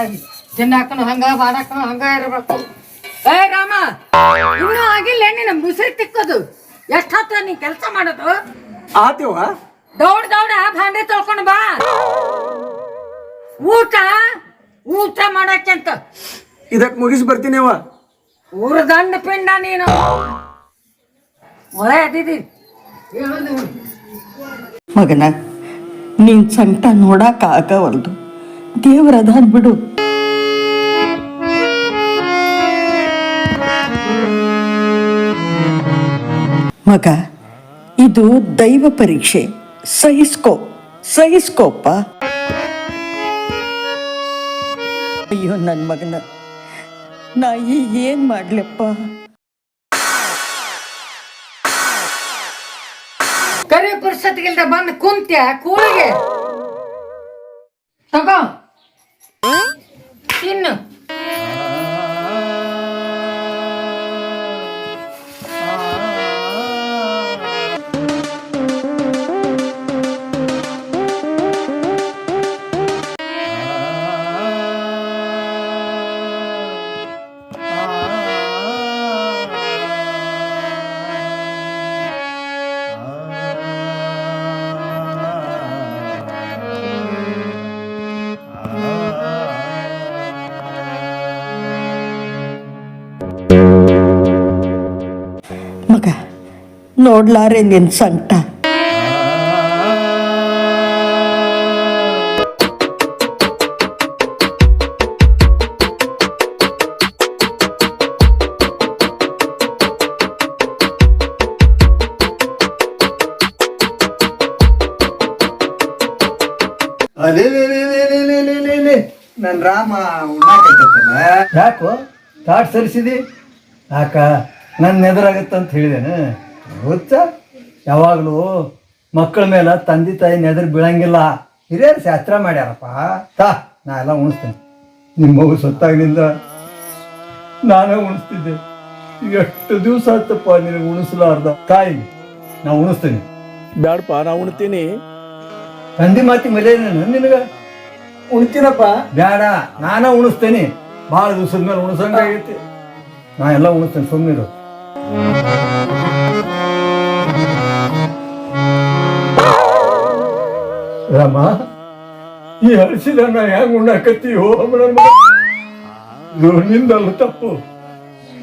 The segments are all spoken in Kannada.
ಸಲಾಗಿ ತಿನ್ನಾಕನು ಹಂಗ ಮಾಡಾಕನು ಹಂಗ ಇರಬೇಕು. ಏ ರಾಮ ಇನ್ನೂ ಆಗಿಲ್ಲ ನಿನ್ನ ಮುಸುರಿ ತಿಕ್ಕೋದು. ಎಷ್ಟಾತ ನೀ ಕೆಲಸ ಮಾಡೋದು? ಆತೀವ ದೌಡ್ ದೌಡ ಭಾಂಡೆ ತೊಳ್ಕೊಂಡು ಬಾ. ಊಟ ಊಟ ಮಾಡಕ್ಕಂತ. ಇದಕ್ ಮುಗಿಸಿ ಬರ್ತೀನಿ ಊರದಂಡ ಊರ ಪಿಂಡ ನೀನು. ಒಳ್ಳೆ ಅದಿದಿ ಮಗನ ನಿನ್ ಸಂಕಟ ನೋಡಕ್ ಆಗವಲ್ದು. ದೇವರದ ಬಿಡು. ಮಗ, ಇದು ದೈವ ಪರೀಕ್ಷೆ. ಸಹಿಸ್ಕೋ, ಸಹಿಸ್ಕೋಪ್ಪ. ಅಯ್ಯೋ ನನ್ನ ಮಗನ, ನಾ ಈಗ ಏನ್ ಮಾಡ್ಲಪ್ಪ? ಕರೆ ಪುರ್ಸತ್ಗಿಲ್ದ ಬಂದ್ ಕುಂತ್ಯ, ಕೂಳಿಗೆ? ತಗೋ. ತಿನ್ನು ಮಗ ನೋಡ್ಲಾರೆ ನಿನ್ ಸಂಕಟ. ಅಲೇ ನನ್ ರಾಮ ಉಣ್ಣಾಕತ್ತಲ್ಲ ಯಾಕೋ ತಾಟ್ ಸರಿಸಿದಿ? ಯಾಕ? ನನ್ನ ಎದುರಾಗತ್ತಂತ ಹೇಳಿದೇನು? ಗೊತ್ತ ಯಾವಾಗಲೂ ಮಕ್ಕಳ ಮೇಲೆ ತಂದೆ ತಾಯಿ ನೆದರ್ ಬೀಳಂಗಿಲ್ಲ. ಹಿರಿಯರು ಶಾಸ್ತ್ರ ಮಾಡ್ಯಾರಪ್ಪ. ತಾ ನಾ ಎಲ್ಲ ಉಣಿಸ್ತೇನೆ. ನಿಮ್ಮ ಮಗು ಸತ್ತಾಗಲಿಲ್ಲ. ನಾನೇ ಉಣಿಸ್ತಿದ್ದೆ. ಎಷ್ಟು ದಿವಸ ಆಯ್ತಪ್ಪ ನಿನಗೆ ಉಣಿಸ್ಲಾರ್ದ? ತಾಯಿ ನಾ ಉಣಿಸ್ತೇನೆ. ಬ್ಯಾಡಪ್ಪ ನಾ ಉಣ್ತೀನಿ. ತಂದೆ ಮಾತಿ ಮಲೆ ನಿನಗ? ಉಣ್ತೀನಪ್ಪ. ಬೇಡ ನಾನೇ ಉಣಿಸ್ತೇನೆ. ಭಾಳ ದಿವಸದ ಮೇಲೆ ಉಣಿಸಂಗಾಗೈತಿ. ನಾ ಎಲ್ಲ ಉಣಿಸ್ತೇನೆ ಸುಮ್ಮನಿರು ರಾಮ ಈ ಹಳಸಿದ ನಾ ಹೆಂಗ್ ಉಣ್ಣಾಕತ್ತೀಯೋ ಇದು ನಿಂದಲ್ಲ ತಪ್ಪು.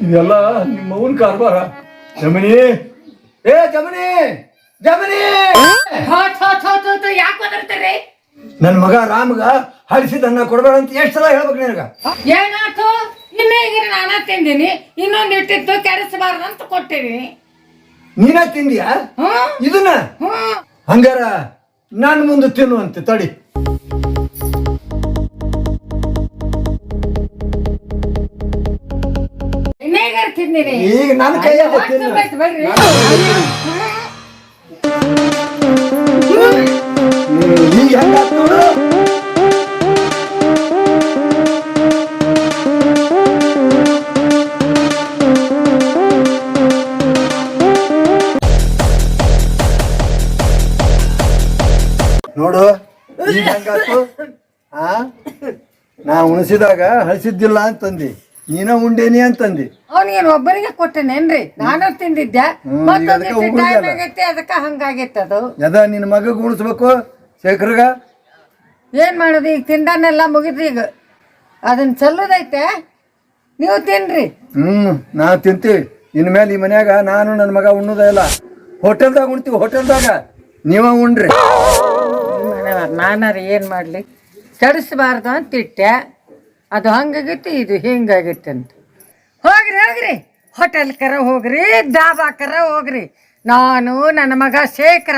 ಇದೆಲ್ಲ ನಿಮ್ಮ ಅವನ ಕಾರ್ಬಾರ. ಜಮನಿ. ಏ ಜಮನಿ! ಜಮನಿ! ಯಾಕೆ ನನ್ನ ಮಗ ರಾಮ್ಗ ಹರಿಸಿದನ್ನ ಕೊಡಬೇಡ ಅಂತ ಎಷ್ಟು ಸಲ ಹೇಳ್ಬೇಕು ನಿನಗ? ಏನಾಯ್ತು? ಇನ್ನೇ ಈಗ ನಾನ ತಿಂದಿನಿ ಇನ್ನೊಂದು ಇಟ್ಟಿತ್ತು ಕೆಡಿಸಬಾರ್ದು ಅಂತ ಕೊಟ್ಟಿನಿ ನೀನ ತಿಂದಿಯಾ? ಹ್ಮ್ ಇದನ್ನ? ಹ್ಮ್ ಹಂಗಾರ ನಾನು ಮುಂದೆ ತಿನ್ನುವಂತೆ ತಡಿ. ಇನ್ನೇಗಾರ ತಿಂದೀನಿ ತಿಂದಿನಿ? ಈಗ ನನ್ನ ಕೈಯಾಗ ತಿನ್ನು. ಬರ್ರಿ. ಹೆಂಗಾತು ಆ? ನಾ ಉಣಿಸಿದಾಗ ಹಳಿಸಿದ್ದಿಲ್ಲ ಅಂತಂದಿ. ನೀನ ಉಂಡೇನಿ ಅಂತಂದಿ. ಅವನಿಗೇನು ಒಬ್ಬರಿಗೆ ಕೊಟ್ಟೇನೇನ್ರಿ ನಾನು ತಿಂದಿದ್ದೆ ಮತ್ತ ಟೈಮ್. ಆಗೈತಿ ಅದಕ್ಕೆ ಹಂಗಾಗೈತೆ ಅದು. ಯದ ನಿನ್ನ ಮಗಗೆ ಉಣಿಸ್ಬೇಕು ಶೇಖರ್ಗ? ಏನ್ ಮಾಡೋದು? ಈಗ ತಿಂದಾನೆಲ್ಲ ಮುಗಿದ್ರಿ ಈಗ. ಅದನ್ನ ಚೆಲ್ಲೋದೈತೆ? ನೀವು ತಿನ್ರಿ. ಹ್ಮ್ ನಾವು ತಿಂತೀವಿ ಇನ್ಮೇಲೆ ಈ ಮನ್ಯಾಗ ನಾನು ನನ್ನ ಮಗ ಉಣ್ಣೋದೇ ಇಲ್ಲ. ಹೋಟೆಲ್ದಾಗ ಉಣ್ತೀವಿ ಹೋಟೆಲ್ದಾಗ. ನೀವ ಉಣ್ರಿ. ನಾನಾರ ಏನು ಮಾಡಲಿ? ಕೆಡಿಸ್ಬಾರ್ದು ಅಂತ ಇಟ್ಟೆ. ಅದು ಹಂಗಾಗಿತ್ತು ಇದು ಹಿಂಗಾಗಿತ್ತು ಅಂತ. ಹೋಗ್ರಿ ಹೋಗ್ರಿ. ಹೋಟೆಲ್ ಕರ ಹೋಗ್ರಿ ದಾಬಾ ಕರ ಹೋಗ್ರಿ. ನಾನು ನನ್ನ ಮಗ ಶೇಖರ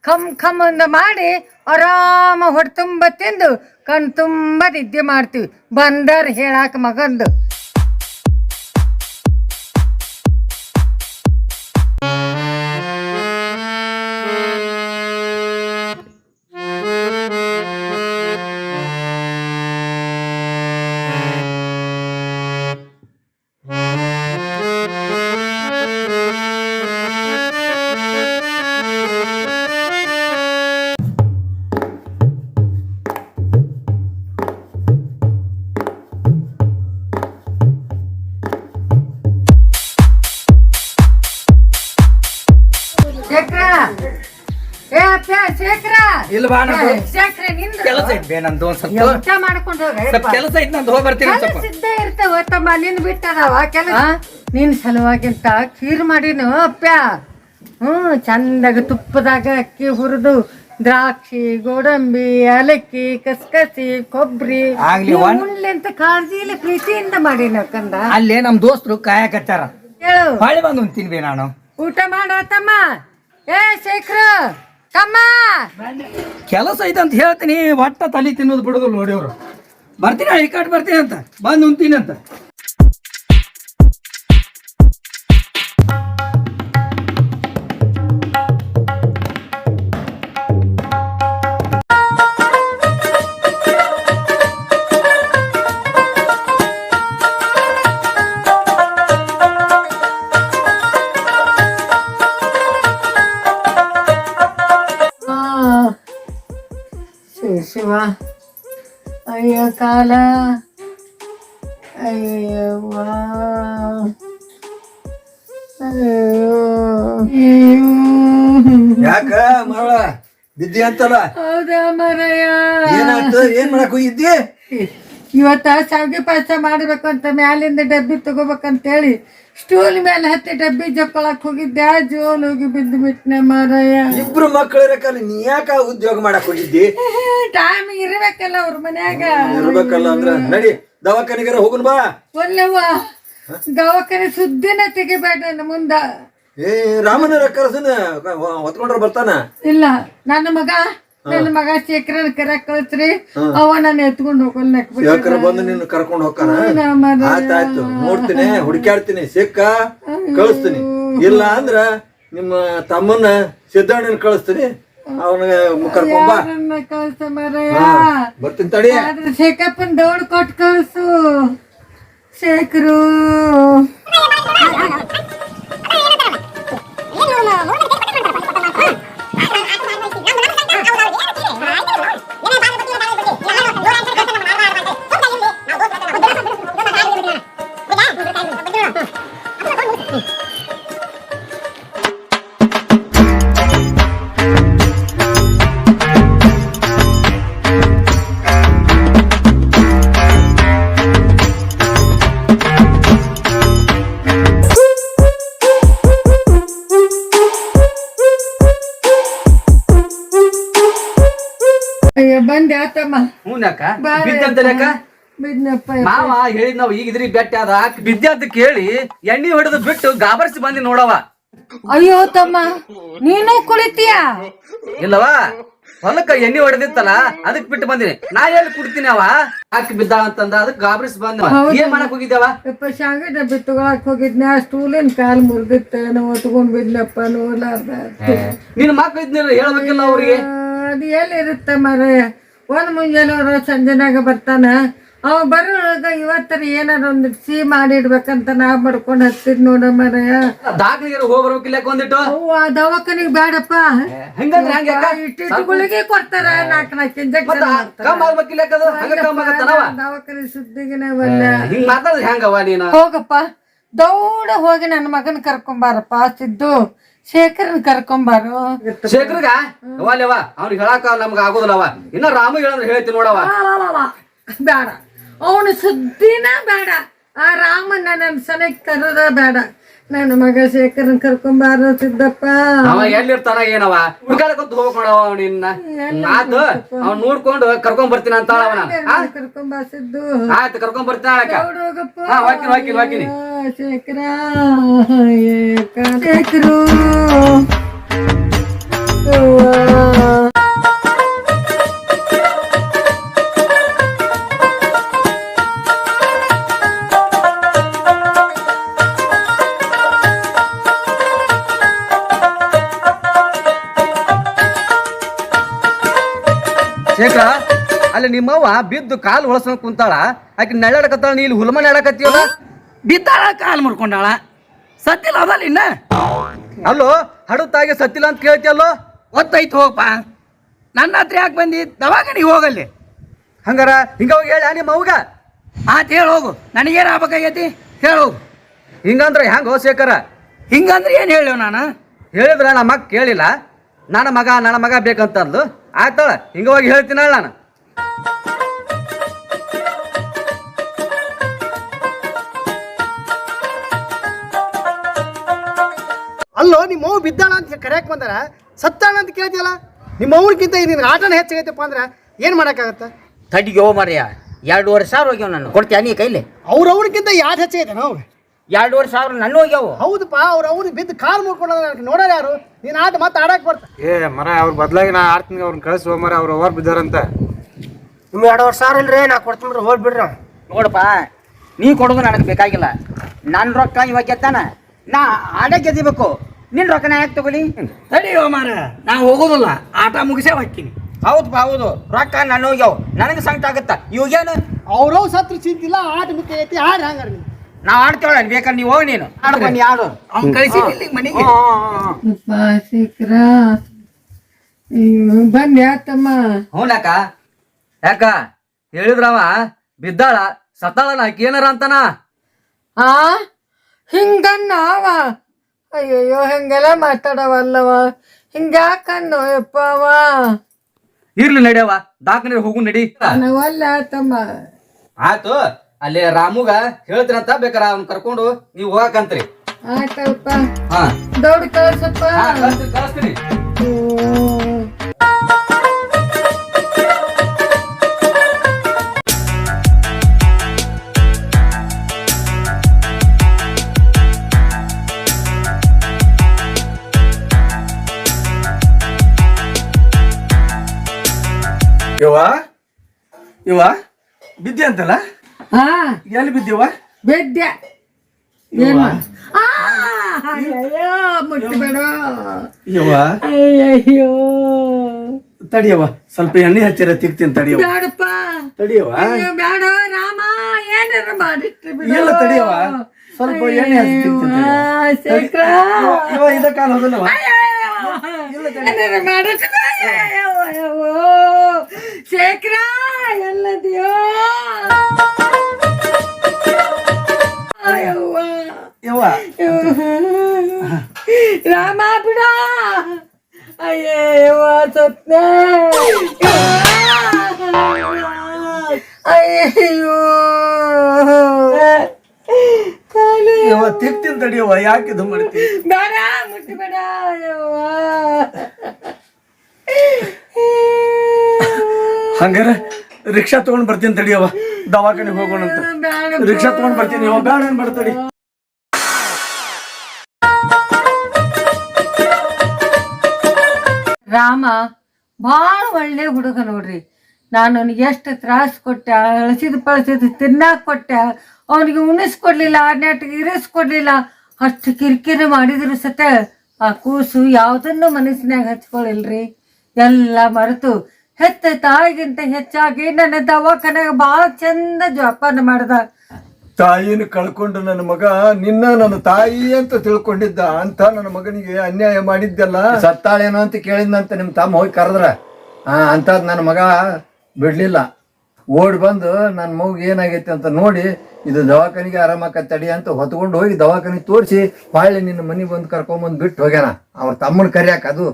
ಕಮ್ ಕಮ್ ಅಂದ ಮಾಡಿ ಆರಾಮ ಹೊಟ್ಟೆ ತುಂಬ ತಿಂದು, ಕಣ್ ತುಂಬ ನಿದ್ದೆ ಮಾಡ್ತೀವಿ. ಬಂದರ್ ಹೇಳಾಕ ಮಗಂದು ಶೇಖರ. ಏ ಅಪ್ಪ ಶೇಖರ. ಇಲ್ಲ ಬಾ ನಂದು. ಶೇಖರ ನಿಂದು. ಕೆಲಸ ಇದ್ದೆ ನಂದು ಒಂದ್ ಸ್ವಲ್ಪ. ಊಟ ಮಾಡ್ಕೊಂಡು ಹೋಗ ಸ್ವಲ್ಪ ಕೆಲಸ ಐತ್ ನಂದು ಹೋಗಿ ಬರ್ತೀನಿ ಸ್ವಲ್ಪ. ಸಿದ್ಧ ಇರ್ತಾವ ತಮ್ಮ ನಿನ್ ಬಿಟ್ಟದವ. ಕೆಲಸ ನಿನ್ ಸಲುವಾಗಿಂತ ಖೀರ್ ಮಾಡಿನು ಅಪ್ಪ. ಹ್ಮ್ ಚಂದಾಗ ತುಪ್ಪದಾಗ ಅಕ್ಕಿ ಹುರಿದು ದ್ರಾಕ್ಷಿ ಗೋಡಂಬಿ ಏಲಕ್ಕಿ ಕಸ್ಕಸಿ ಕೊಬ್ಬರಿ ಆಗ್ಲಿ, ಒಂದ್- ಉಣ್ಲಿ ಅಂತ ಕಾಳಜಿ ಇಲ್ಲ ಪ್ರೀತಿಯಿಂದ ಮಾಡಿನ ಕಂದ. ಅಲ್ಲೇ ನಮ್ ದೋಸ್ತರು ಕಾಯಕತ್ತಾರ. ಹೇಳು. ಹೊಳ್ಳಿ ಬಂದು ತಿನ್ಬಿ ನಾನು. ಊಟ ಮಾಡ ತಮ್ಮ ಏ, ಶೇಖರ, ತಮ್ಮ. ಕೆಲಸ ಐತೆ ಅಂತ ಹೇಳ್ತೀನಿ ಒಟ್ಟ ತಲೆ ತಿನ್ನೋದು ಬಿಡೋದು ನೋಡಿವ್ರು ಬರ್ತೀನಿ ಈ ಬರ್ತೀನಿ ಅಂತ. ಬಂದು ಉಂತೀನಿ ಅಂತ ಶಿವ ಅಯ್ಯೋ ಕಾಲ. ಅಯ್ಯವ್ವ. ಅಯ್ಯೋ. ಅಯ್ಯೋ. ಯಾಕ ಮರಳ ಬಿದ್ದಿ ಅಂತಲ್ಲ? ಹೌದಾ ಮರಯ್ಯ. ಏನಾಯ್ತು? ಏನ್ ಮಾಡಕ್ ಹೋಗಿದ್ದಿ? ಇವತ್ತ ಶಾವಿಗೆ ಪಾಯಸ ಮಾಡಬೇಕು ಅಂತ ಮ್ಯಾಲಿಂದ ಡಬ್ಬಿ ತಗೋಬೇಕಂತೇಳಿ ಸ್ಟೂಲ್ ಮೇಲೆ ಹತ್ತಿ ಡಬ್ಬಿ ಜಕ್ಕೊಳಕ್ ಹೋಗಿದ್ದೆ. ಜೋಲ್ ಹೋಗಿ ಬಿದ್ದು ಬಿಟ್ಟನೆ ಮಾರಯ್ಯ ಇಬ್ರು ಮಕ್ಕಳು ಇರಕಲ್ಲ ನೀ ಯಾಕ ಉದ್ಯೋಗ ಮಾಡಕ್ ಹೋಗಿದ್ದಿ? ಟೈಮ್ ಇರ್ಬೇಕಲ್ಲ ಅವ್ರ ಮನ್ಯಾಗ. ಇರ್ಬೇಕಲ್ಲ ಅಂದ್ರ. ನಡಿ ದವಾಖಾನಿಗಾರ ಹೋಗುನ್ ಬಾ. ಒಲ್ಲವ್ವ ದವಾಖಾನೆ ಸುದ್ದಿನ ತೆಗಿಬೇಡ ಮುಂದ. ಏ ರಾಮನ ಕರ್ಸನ್ ಹೊತ್ಕೊಂಡ್ರ ಬರ್ತಾನ? ಇಲ್ಲ ನನ್ನ ಮಗ ನನ್ನ ಮಗ ಶೇಖರನ್ ಕರೆ ಕಳ್ಸ್ರಿ. ಅವ ನಾನು ಎತ್ಕೊಂಡು ಹೋಗಲ್ಲ ಯಾಕರ ಬಂದು ನಿನ್ನ ಕರ್ಕೊಂಡ್ ಹೋಗ್ತಾನ? ಆಯ್ತಾಯ್ತು ನೋಡ್ತೀನಿ ಹುಡುಕ್ಯಾಡ್ತೀನಿ. ಸಿಕ್ಕ ಕಳಿಸ್ತೀನಿ. ಇಲ್ಲ ಅಂದ್ರ ನಿಮ್ಮ ತಮ್ಮನ್ನ ಸಿದ್ದಣ್ಣನ ಕಳಿಸ್ತೀನಿ. ಅವನ ಕರ್ಕೊಂಡ್ ಬಾ. ಕಳ್ಸ ಮರಯ್ಯ ಬರ್ತೀನಿ ತಡಿ. ಆದ್ರೆ ಶೇಖಪ್ಪನ್ ದೌಡ್ ಕೊಟ್ಟು ಕಳ್ಸು. ಶೇಖರು. ಮಾವ ಹೇಳಿದ್ ನಾವ್ ಈಗ ಇದ್ರಿ ಬೆಟ್ಟ ಅದ ಬಿದ್ದೆ ಅಂತ ಕೇಳಿ ಎಣ್ಣೆ ಹೊಡೆದು ಬಿಟ್ಟು ಗಾಬರ್ಸಿ ಬಂದಿ ನೋಡವ ಅಯ್ಯೋ ತಮ್ಮ ನೀನು ಕುಳಿತೀಯ? ಇಲ್ಲವಾ ಹೊಲಕ್ಕ ಎಣ್ಣೆ ಹೊಡೆದಿತ್ತಲ್ಲ ಅದಕ್ ಬಿಟ್ಟು ಬಂದಿನಿ. ನಾ ಎಲ್ಲಿ ಕುಡ್ತೀನಿ ಅವ ಹಾಕಿ ಬಿದ್ದ ಅಂತಂದ ಅದಕ್ ಗಾಬರಿಸಿ ಬಂದ ಏನ್ ಮಾಡಕ್ ಹೋಗಿದ್ದೇವ? ಯಪ್ಪ ಬಿತ್ತಗೊಳಕ್ ಹೋಗಿದ್ನ. ಸ್ಟೂಲಿನ ಕಾಲ್ ಮುರಿದಿತ್ತ. ನಾವು ಬಿದ್ನಪ್ಪ ನೋಡ್ಲಾರ್ದ. ನಿನ್ ಮಕ್ಳು ಇದ್ನಿಲ್ಲ ಹೇಳ್ಬೇಕಿಲ್ಲ ಅವ್ರಿಗೆ? ಅದು ಎಲ್ಲಿರುತ್ತೆ ಮರ? ಒಂದ್ ಮುಂಜಾನೆ ಅವ್ರ ಸಂಜೆನಾಗ ಬರ್ತಾನ. ಅವ ಬರೋಳಗ ಇವತ್ತರ ಏನಾರ ಒಂದು ಸಿ ಮಾಡಿಡ್ಬೇಕಂತ ನಾವ್ ಮಾಡ್ಕೊಂಡ್ ಹತ್ತಿದ್ ನೋಡ ಮರಯ. ದಾಖಲೆಗೆ ಹೋಗಿ ಬರ್ಬೇಕಿಲ್ಲ ಯಾಕೆ ಒಂದಿಟ್ಟು? ಅವು ಆ ದವಾಖಾನಿಗ್ ಬೇಡಪ್ಪ ಹೆಂಗಂದ್ರೆ ಹಂಗ ಇಟ್ಟಿಟ್ಟು ಗುಳಿಗೆ ಕೊಡ್ತಾರ ನಾಲ್ಕು ನಾಲ್ಕು ಇಂಜೆಕ್ಷನ್ ಕಮ್ ಆಗ್ಬೇಕಿಲ್ಲ ಯಾಕದು ಹಂಗ ಕಮ್ ಆಗತ್ತನವ ದವಾಖಾನೆ ಸುದ್ದಿಗಿನ ಬಲ್ಲ ಹಿಂಗ್ ಮಾತಾಡಿದ್ರೆ ಹೆಂಗವ ನೀನು? ಹೋಗಪ್ಪ. ದೌಡ ಹೋಗಿ ನನ್ನ ಮಗನ ಕರ್ಕೊಂಬಾರಪ್ಪ ಸಿದ್ದು. ಶೇಖರನ್ ಕರ್ಕೊಂಬಾರು ಶೇಖರ್ಗ? ಅವಲ್ಲವ ಅವ್ನಿಗೆ ಹೇಳಾಕ ನಮ್ಗ ಆಗೋದಿಲ್ಲವ ಇನ್ನ ರಾಮ ಹೇಳಂದ್ರೆ ಹೇಳ್ತೀನಿ ನೋಡವ ಬೇಡ. ಅವನು ಸುದ್ದಿನ ಬೇಡ. ಆ ರಾಮನ ನನ್ನ ಸನಕ್ ತರೋದ ಬೇಡ. ನನ್ನ ಮಗ ಶೇಖರನ್ ಕರ್ಕೊಂಬಾರ ಸಿದ್ದಪ್ಪ ಅವ ಎಲ್ಲಿರ್ತಾನ ಏನವ? ಹುಡ್ಕಾಡಕಂತ ಅವ್ನ ನಿನ್ನ. ಆತು ಅವ್ನ್ ನೋಡ್ಕೊಂಡು ಕರ್ಕೊಂಡ್ ಬರ್ತೀನಿ ಅಂತ ಅವನ ಕರ್ಕೊಂಬಾ ಸಿದ್ದು? ಆಯ್ತು ಕರ್ಕೊಂಡ್ ಹಾ ಹೋಗ್ತೀನಿ ಹೋಗ್ತೀನಿ ಹೋಗ್ತೀನಿ. ಶೇಖರ ನಿಮ್ಮವ್ವ ಬಿದ್ದು ಕಾಲು ಹೊಳಸ್ಕೊಂಡ್ ಕುಂತಾಳ. ಆಕೆ ನೆಳ್ಳಾಡಕತ್ತಾಳ ನೀ ಇಲ್ಲಿ ಹುಲ್ಮ ನೆಡಕತ್ತೀವಲ್ಲ ಬಿದ್ದಾಳ ಕಾಲ್ ಮುರ್ಕೊಂಡಾಳ. ಸತ್ತಿಲ್ಲ ಅದಲ್ಲ ಇನ್ನ? ಅಲ್ಲೋ ಹಡುತ್ತಾಗಿ ಸತ್ತಿಲ್ಲ ಅಂತ ಕೇಳ್ತಿಯಲ್ಲೋ? ಗೊತ್ತಾಯ್ತು ಹೋಗಪ್ಪ ನನ್ನ ಹತ್ರ ಯಾಕೆ ಬಂದಿ? ದವಾಖಾನಿಗೆ ಹೋಗಲ್ಲಿ. ಹಂಗಾರ ಹಿಂಗ ಹೋಗಿ ಹೇಳ ನಿಮ್ಮ ಅವ್ಗ. ಆತ ಹೇಳಿ ಹೋಗು. ನನಗೇನು ಆಗ್ಬೇಕಾಗೈತಿ? ಹೇಳಿ ಹೋಗು. ಹಿಂಗಂದ್ರೆ ಹೆಂಗೋ ಶೇಖರ? ಹಿಂಗಂದ್ರೆ ಏನು ಹೇಳು ನಾನು? ಹೇಳಿದ್ರ ನಮ್ಮ ಮಗ ಕೇಳಿಲ್ಲ. ನನ್ನ ಮಗ ನನ್ನ ಮಗ ಬೇಕಂತಂದ್ಲು. ಆಯ್ತಳ ಹಿಂಗ ಹೋಗಿ ಹೇಳ್ತೀನಲ್ಲ ನಾನು. ನಿಮ್ಮ ಅವ್ವ ಬಿದ್ದಾಳ ಅಂತ ಕರೆಯಕ್ಕೆ ಬಂದಾರ. ಸತ್ತಾಳ ಅಂತ ಕೇಳ್ತಿಯಲ್ಲ? ನಿಮ್ಮ ಅವ್ರಿಗಿಂತ ನಿನ್ನ ಆಟನ ಹೆಚ್ಚಾಗೈತಪ್ಪ ಅಂದ್ರೆ ಏನು ಮಾಡೋಕ್ಕಾಗತ್ತೆ? ತಡಿಗೋ ಮರ್ಯ ಎರಡೂವರೆ ಸಾವಿರ ಹೋಗ್ಯಾವ ನಾನು ಕೊಡ್ತೀಯ ನೀ ಕೈಲಿ? ಅವ್ರ ಅವ್ರಿಗಿಂತ ಯಾವ್ದು ಹೆಚ್ಚಾಗೈತೆ ನಾವು ಎರಡೂವರೆ ಸಾವಿರ ನನ್ನ ಹೋಗ್ಯಾವು. ಹೌದಪ್ಪ ಅವ್ರ ಅವ್ರು ಬಿದ್ದು ಕಾಲು ಮುಡ್ಕೊಳ್ಳೋದು ನೋಡೋರು ಯಾರು? ನೀನು ಆಟ ಮತ್ತೆ ಆಡಕ್ಕೆ ಬರ್ತಾ. ಏ ಮರ ಅವ್ರ ಬದಲಾಗಿ ನಾ ಆಡ್ತೀನಿ ಅವ್ರನ್ನ ಕಳಿಸುವ ಮರ ಅವ್ರು ಓವರ್ ಬಿದ್ದಾರಂತ. ನಿಮ್ಮ ಎರಡೂವರೆ ವರ್ಷ ಸಾವಿರ ಇಲ್ರಿ ನಾ ಕೊಡ್ತೀನಿ ಹೋಗ್ಬಿಡ್ರಿ ನೋಡಪ್ಪ ನೀ ಕೊಡೋದು ನನಗೆ ಬೇಕಾಗಿಲ್ಲ. ನನ್ನ ರೊಕ್ಕ ಇವಾಗ ಗೆದ್ದಾನ ನಾ ಆಡೇ ಗೆದಿಬೇಕು ನಿನ್ನ ರೊಕ್ಕ ನಾ ಯಾಕೆ ತಗೊಲಿ ತಡಿಯೋ ಮಾರ ನಾ ಹೋಗೋದಿಲ್ಲ ಆಟ ಮುಗಿಸೇ ಹಾಕ್ತೀನಿ ಹೌದು ಹೌದು. ರೊಕ್ಕ ನಾನು ಹೋಗ್ಯಾವ ನನಗೆ ಸಂಕಟ ಆಗತ್ತ? ಇವಾಗೇನು? ಅವ್ರವ್ ಸತ್ರ ಚಿಂತಿಲ್ಲ ಆಟ ಮುಖ್ಯ ಆಡ್ ಹಂಗಾರ ನಾ ಆಡ್ತೇವಳ ಬೇಕಾದ್ರೆ ನೀವು ಹೋಗಿ ನೀನು. ಆಡ ಬನ್ನಿ ಆಡು. ಅವ್ನು ಕಳಿಸಿ ಮನೆಗೆ. ಸಿಕ್ರ ಬಂದ್ ಯಾತಮ್ಮ ಹ್ಞೂನಕ್ಕ ಯಾಕ? ಹೇಳಿದ್ರವ ಬಿದ್ದಾಳ ಸತ್ತಾಳನ ಆಕಿ ಏನಾರ ಅಂತನ? ಆ? ಹಿಂಗನ್ನ ಅವ ಅಯ್ಯಯ್ಯೋ ಹಿಂಗೆಲ್ಲ ಮಾತಾಡವಲ್ಲವ? ಹಿಂಗ್ಯಾಕನ್ನೋ ಯಪ್ಪ ಇರ್ಲಿ ನಡಿಯವ ದಾಖಲೆ ಹೋಗು ನಡಿ. ನಾವಲ್ಲ ತಮ್ಮ. ಆತು ಅಲ್ಲಿ ರಾಮುಗ ಹೇಳ್ತೀರಂತ ಬೇಕಾರ ಅವ್ನ ಕರ್ಕೊಂಡು ನೀವು ಹೋಗಕಂತ್ರಿ. ಆಯ್ತಪ್ಪ. ಹಾ. ದೌಡ್ ಕಳ್ಸಪ್ಪ. ಹಾ, ಕಳ್ಸ್ತೀನಿ, ಯವ್ವ ಬಿದ್ದೆ ಅಂತಲ್ಲ? ಹಾ. ಎಲ್ಲಿ ಬಿದ್ದೆವ ಬೆದ್ದೆ ಏನ್? ಆ, ಅಯ್ಯಯ್ಯೋ ಅಯ್ಯಯ್ಯೋ. ತಡಿಯವ್ವ. ಸ್ವಲ್ಪ ಎಣ್ಣೆ ಹಚ್ಚಿರ ತಿಕ್ತೀನಿ ತಡಿಯವ ಬೇಡಪ್ಪ. ತಡಿಯವ ಅಯ್ಯೋ, ಬೇಡ ರಾಮ ಏನಾರ ಮಾಡಿಟ್ರಿ ಬಿಡು. ಇಲ್ಲ ತಡಿಯವ್ವ. ಸ್ವಲ್ಪ ಎಣ್ಣೆ ಹಚ್ಚಿ ತಿಕ್ತೀನಿ ಅಯ್ಯೋ, ಶೇಖರ. ಯವ್ವ ಇದ ಕಾಲ ಹೋದಲ್ಲವ ಏನಾರ ಮಾಡಿಟ್ರಿ ಅಯ್ಯೋ, ಅಯ್ಯೋ. ಶೇಖರ ಎಲ್ಲದಿಯೋ. ಅಯ್ಯವ್ವ. ಯವ್ವ. ರಾಮ ಬಿಡ. ಅಯ್ಯೋ ಸತ್ನೆ. ಅಯ್ಯೋ ತಿಂತೀನಿ ತಡಿಯವ್ವ ಯಾಕೆ ಇದು ಮಾಡ್ತೀನಿ ಬೇಡ ಮುಟ್ಟಬೇಡ ಅಯ್ಯವ್ವ ಹಂಗಾರ ರಿಕ್ಷಾ ತಗೊಂಡ್ ಬರ್ತೀನಿ ತಡಿಯವ ದವಾಖಾನೆಗೆ ಹೋಗೋಣ ಅಂತ. ರಿಕ್ಷಾ ತಗೊಂಡ್ ಬರ್ತೀನಿ ಬೇಡ ಏನ್ ಬರ್ತಡಿ ರಾಮ ಭಾಳ ಒಳ್ಳೆ ಹುಡುಗ ನೋಡ್ರಿ. ನಾನು ಅವನಿಗೆ ಎಷ್ಟು ತ್ರಾಸ ಕೊಟ್ಟೆ ಅಳಸಿದ ಪಳಸಿದ ತಿನ್ನಾಕ ಕೊಟ್ಟೆ ಅವನಿಗೆ ಉಣಿಸ್ಕೊಡ್ಲಿಲ್ಲ ನೆಟ್ಟಿಗೆ ಇರಿಸ್ಕೊಡ್ಲಿಲ್ಲ ಅಷ್ಟು ಕಿರಿಕಿರಿ ಮಾಡಿದ್ರು ಸತ. ಆ ಕೂಸು ಯಾವುದನ್ನು ಮನಸ್ಸಿನಾಗ ಹಚ್ಕೊಳ್ಳಿಲ್ರಿ ಎಲ್ಲ ಮರೆತು. ಹೆತ್ತ ತಾಯಿಗಿಂತ ಹೆಚ್ಚಾಗಿ ನನ್ನ ದವಾಖಾನೆಗೆ ಬಹಳ ಚಂದ ಜೋಪಾನ ಮಾಡ್ದ. ತಾಯಿನ ಕಳ್ಕೊಂಡು ನನ್ನ ಮಗ ನಿನ್ನ ನನ್ನ ತಾಯಿ ಅಂತ ತಿಳ್ಕೊಂಡಿದ್ದ ಅಂತ ನನ್ನ ಮಗನಿಗೆ ಅನ್ಯಾಯ ಮಾಡಿದ್ದಲ್ಲ? ಸತ್ತಾಳೇನೋ ಅಂತ ಕೇಳಿದ್ನಂತ ನಿಮ್ಮ ತಮ್ಮ ಹೋಗಿ ಕರೆದ್ರ. ಆ ಅಂತದ್ ನನ್ನ ಮಗ ಬಿಡ್ಲಿಲ್ಲ. ಓಡ್ ಬಂದು ನನ್ನ ಮಗು ಏನಾಗೈತೆ ಅಂತ ನೋಡಿ ಇದು ದವಾಖಾನಿಗೆ ಆರಾಮಾಕ ತಡಿ ಅಂತ ಹೊತ್ಕೊಂಡು ಹೋಗಿ ದವಾಖಾನಿಗೆ ತೋರಿಸಿ ಹೊಳ್ಳಿ ನಿನ್ನ ಮನೆಗೆ ಬಂದು ಕರ್ಕೊಂಬಂದು ಬಿಟ್ಟು ಹೋಗ್ಯಾನ. ಅವ್ರ ತಮ್ಮನ ಕರಿಯಾಕ ಅದು.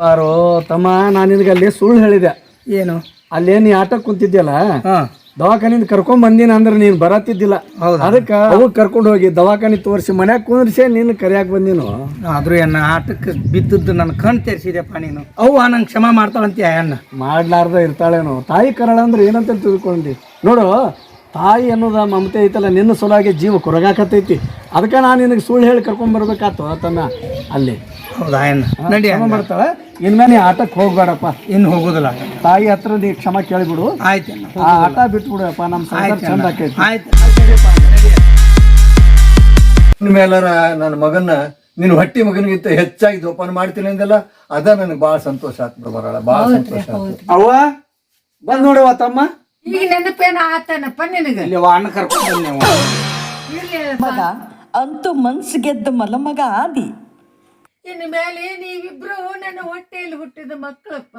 ಬಾರೋ ತಮ್ಮ ನಾನು ನಿನಗೆ ಅಲ್ಲಿ ಸುಳ್ಳು ಹೇಳಿದೆ. ಏನು? ಅಲ್ಲೇ ನೀ ಆಟಕ್ಕೆ ಕುಂತಿದ್ಯಲ್ಲ? ದವಾಖಾನಿಂದ ಕರ್ಕೊಂಡ್ ಬಂದಿನ ಅಂದ್ರೆ ನೀನ್ ಬರತ್ತಿದ್ದಿಲ್ಲ. ಅದಕ್ಕೆ ಅವ್ರು ಕರ್ಕೊಂಡು ಹೋಗಿ ದವಾಖಾನಿ ತೋರಿಸಿ ಮನ್ಯಾಗ ಕುಂದ್ರಿಸಿ ನೀನು ಕರಿಯಾಕ ಬಂದಿನು. ಆದ್ರೂ ಎನ್ನ ಆಟಕ್ಕೆ ಬಿದ್ದದ್ದು ನನ್ನ ಕಣ್ ತೆರಿಸಿದೆಪ್ಪ ನೀನು. ಅವು ನಂಗೆ ಕ್ಷಮ ಮಾಡ್ತಾಳಂತ ಅಣ್ಣ ಮಾಡ್ಲಾರ್ದ ಇರ್ತಾಳೇನು. ತಾಯಿ ಕರಳ ಅಂದ್ರೆ ಏನಂತ ತಿಳ್ಕೊಂಡಿ. ನೋಡು ತಾಯಿ ಅನ್ನೋದ ಮಮತೆ ಐತಲ್ಲ ನಿನ್ನ ಸಲುವಾಗಿ ಜೀವ ಕೊರಗಾಕತ್ತೈತಿ. ಅದಕ್ಕೆ ನಾನು ನಿನಗೆ ಸುಳ್ಳು ಹೇಳಿ ಕರ್ಕೊಂಡ್ ಬರ್ಬೇಕಾತು ತನ್ನ ಅಲ್ಲಿ. ಹೌದಾ? ಏನು ನಡಿ ಕ್ಷಮ ಮಾಡ್ತಾಳ. ಇನ್ಮೇಲೆ ನೀ ಆಟಕ್ಕೆ ಹೋಗ್ಬೇಡಪ್ಪ. ಇನ್ನು ಹೋಗೋದಿಲ್ಲ. ತಾಯಿ ಹತ್ರ ನೀ ಕ್ಷಮ ಕೇಳಿಬಿಡು. ಆಯ್ತು ಅಣ್ಣ ಆ ಆಟ ಬಿಟ್ಬಿಡಪ್ಪ ನಮ್ಮ ಸಂಸಾರ ಚಂದ ಅಣ್ಣ ಆಕೈತಿ. ಆಯ್ತು ಮೇಲರ ನನ್ನ ಮಗನ್ನ ನಿನ್ನ ಹೊಟ್ಟಿ ಮಗನಿಗಿಂತ ಹೆಚ್ಚಾಗಿ ಜೋಪಾನ ಮಾಡ್ತೀನಿ ಅಂದಲ್ಲ ಅದ ನನಗೆ ಭಾಳ ಸಂತೋಷ ಆತ್ಬಿಡು ಬರಲ್ಲ ಭಾಳ ಸಂತೋಷ ಅವ್ವ ಬಂದ್ ನೋಡುವ ತಮ್ಮ. ಈಗ ನೆನಪೇನ ಆತನಪ್ಪ ನಿನಗೆ? ಇಲ್ಲಿ ಕರ್ಕೊಂಡು ಬಂದೆ ಇರ್ಲಿ ಮಗ ಅಂತೂ ಮನ್ಸು ಗೆದ್ದ ಮಲಮಗ ಆದಿ. ಇನ್ನು ಮೇಲೆ ನೀವಿಬ್ರು ನನ್ನ ಹೊಟ್ಟೆಯಲ್ಲಿ ಹುಟ್ಟಿದ ಮಕ್ಕಳಪ್ಪ.